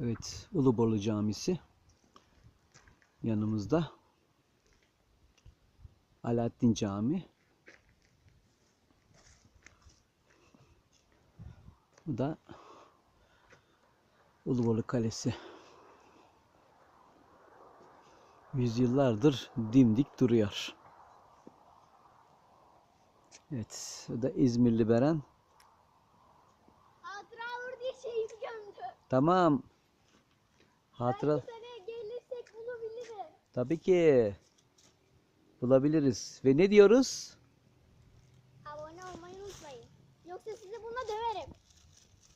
Evet, Uluborlu Camisi yanımızda. Alaaddin Cami. Bu da Uluborlu Kalesi. Yüzyıllardır dimdik duruyor. Evet, bu da İzmirli Beren. Hatıra gömdü. Tamam. Hatıra... Belki gelirsek bulabiliriz. Tabii ki. Bulabiliriz. Ve ne diyoruz? Abone olmayı unutmayın. Yoksa sizi bununla döverim.